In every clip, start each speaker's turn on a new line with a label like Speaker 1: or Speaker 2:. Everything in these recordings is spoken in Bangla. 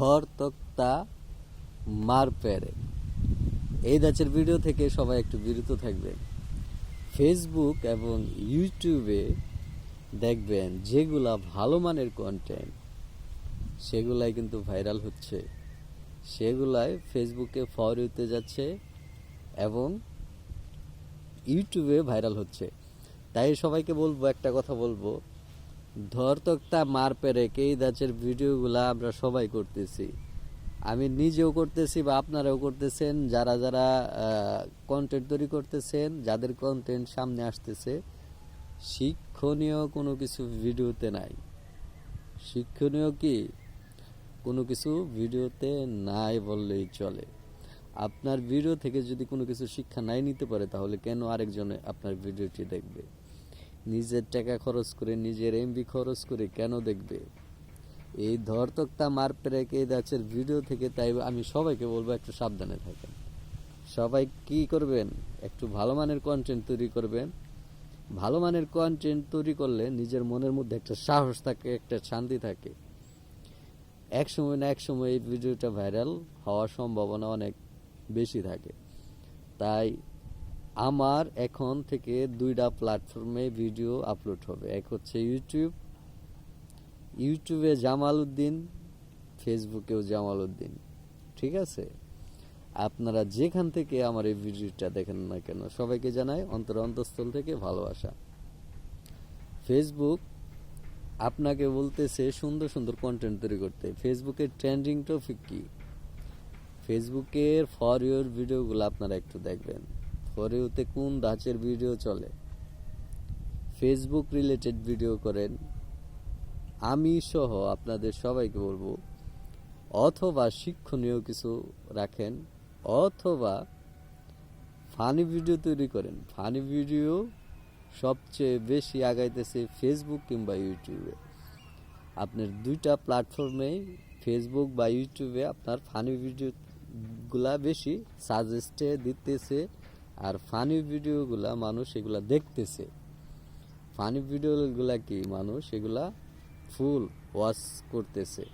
Speaker 1: ধর তক্তা মার পেরে। এই ধাঁচের ভিডিও থেকে সবাই একটু বিরত থাকবেন। ফেসবুক এবং ইউটিউবে দেখবেন যেগুলা ভালো মানের কন্টেন্ট সেগুলাই কিন্তু ভাইরাল হচ্ছে। সেগুলাই ফেসবুকে ফর হতে যাচ্ছে এবং ইউটিউবে ভাইরাল হচ্ছে। তাই সবাইকে বলব, একটা কথা বলব ধর তক্তা মার পেরে এই দাচের ভিডিওগুলা আমরা সবাই করতেছি। আমি নিজেও করতেছি বা আপনারাও করতেছেন, যারা যারা কন্টেন্ট তৈরি করতেছেন, যাদের কন্টেন্ট সামনে আসতেছে, শিক্ষণীয় কোনো কিছু ভিডিওতে নাই। শিক্ষণীয় কি? কোনো কিছু ভিডিওতে নাই বললেই চলে। আপনার ভিডিও থেকে যদি কোনো কিছু শিক্ষা নাই নিতে পারে, তাহলে কেন আরেকজনে আপনার ভিডিওটি দেখবে? নিজের টাকা খরচ করে, নিজের এমবি খরচ করে কেন দেখবে? এই ধরতক্তা মার পেরেক এই দাচের ভিডিও থেকে, তাই আমি সবাইকে বলব একটু সাবধানে থাকেন। সবাই কি করবেন? একটু ভালো মানের কন্টেন্ট তৈরি করবেন। ভালো মানের কন্টেন্ট তৈরি করলে নিজের মনের মধ্যে একটা সাহস থাকে, একটা শান্তি থাকে। এক সময় না এক সময় এই ভিডিওটা ভাইরাল হওয়ার সম্ভাবনা অনেক বেশি থাকে। তাই আমার এখন থেকে দুইটা প্ল্যাটফর্মে ভিডিও আপলোড হবে। এক হচ্ছে ইউটিউব ইউটিউবে জামাল উদ্দিন ফেসবুকেও জামাল উদ্দিন। ঠিক আছে? আপনারা যেখান থেকে আমার এই ভিডিওটা দেখেন না কেন, সবাইকে জানাই অন্তর অন্তঃস্থল থেকে ভালোবাসা। ফেসবুক আপনাকে বলতেছে সুন্দর সুন্দর কন্টেন্ট তৈরি করতে। ফেসবুকের ট্রেন্ডিং টপিক কি? ফেসবুকের ফর ইউর ভিডিওগুলো আপনারা একটু দেখবেন। ফর ইউতে কোন ধাঁচের ভিডিও চলে? ফেসবুক রিলেটেড ভিডিও করেন। আমি সহ আপনাদের সবাইকে বলব, অথবা শিক্ষণীয় কিছু রাখেন, অথবা ফানি ভিডিও তৈরি করেন। ফানি ভিডিও সবচেয়ে বেশি আগাইতেছে ফেসবুক কিংবা ইউটিউবে আপনার দুইটা প্ল্যাটফর্মে ফেসবুক বা ইউটিউবে আপনার ফানি ভিডিওগুলা বেশি সাজেস্টে দিতেছে আর ফানি ভিডিওগুলা মানুষ এগুলা দেখতেছে। ফানি ভিডিওগুলা কি মানুষ এগুলা ফুল ওয়াচ করতেছে।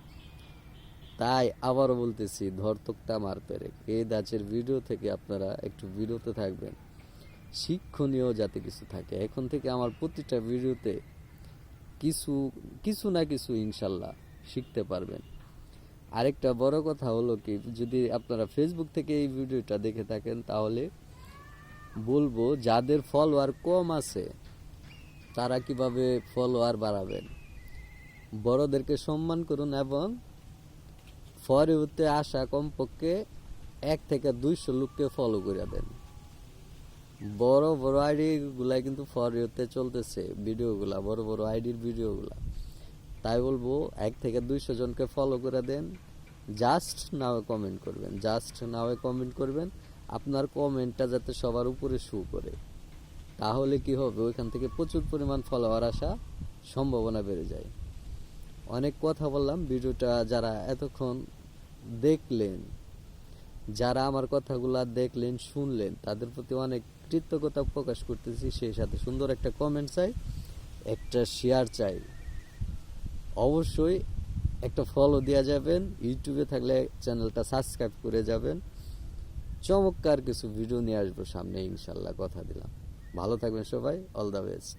Speaker 1: তাই আবারও বলতেছি ধরতকটা মার পেরে এই দাচের ভিডিও থেকে আপনারা একটু বিরত থাকবেন। শিক্ষণীয় যাতে কিছু থাকে। এখন থেকে আমার প্রতিটা ভিডিওতে কিছু কিছু না কিছু ইনশাল্লাহ শিখতে পারবেন। আরেকটা বড় কথা হলো কি, যদি আপনারা ফেসবুক থেকে এই ভিডিওটা দেখে থাকেন, তাহলে বলব, যাদের ফলোয়ার কম আছে, তারা কীভাবে ফলোয়ার বাড়াবেন? বড়দেরকে সম্মান করুন এবং ফরে হতে আসা কমপক্ষে এক থেকে দুইশো লোককে ফলো করে দেন। বড় বড় আইডি গুলা কিন্তু ফরে হতে চলতেছে, ভিডিওগুলা, বড় বড় আইডির ভিডিওগুলা। তাই বলব, এক থেকে দুইশো জনকে ফলো করে দেন। জাস্ট নাও কমেন্ট করবেন জাস্ট নাও কমেন্ট করবেন। আপনার কমেন্টটা যাতে সবার উপরে শু করে। তাহলে কি হবে? ওইখান থেকে প্রচুর পরিমাণ ফলোয়ার আসা সম্ভাবনা বেড়ে যায়। অনেক কথা বললাম। ভিডিওটা যারা এতক্ষণ দেখলেন, যারা আমার কথাগুলো দেখলেন, শুনলেন, তাদের প্রতি অনেক কৃতজ্ঞতা প্রকাশ করতেছি। সেই সাথে সুন্দর একটা কমেন্ট চাই, একটা শেয়ার চাই। অবশ্যই একটা ফলো দেওয়া যাবেন। ইউটিউবে থাকলে চ্যানেলটা সাবস্ক্রাইব করে যাবেন। চমৎকার কিছু ভিডিও নিয়ে আসব সামনে, ইনশাল্লাহ, কথা দিলাম। ভালো থাকবেন সবাই অল দ্য বেস্ট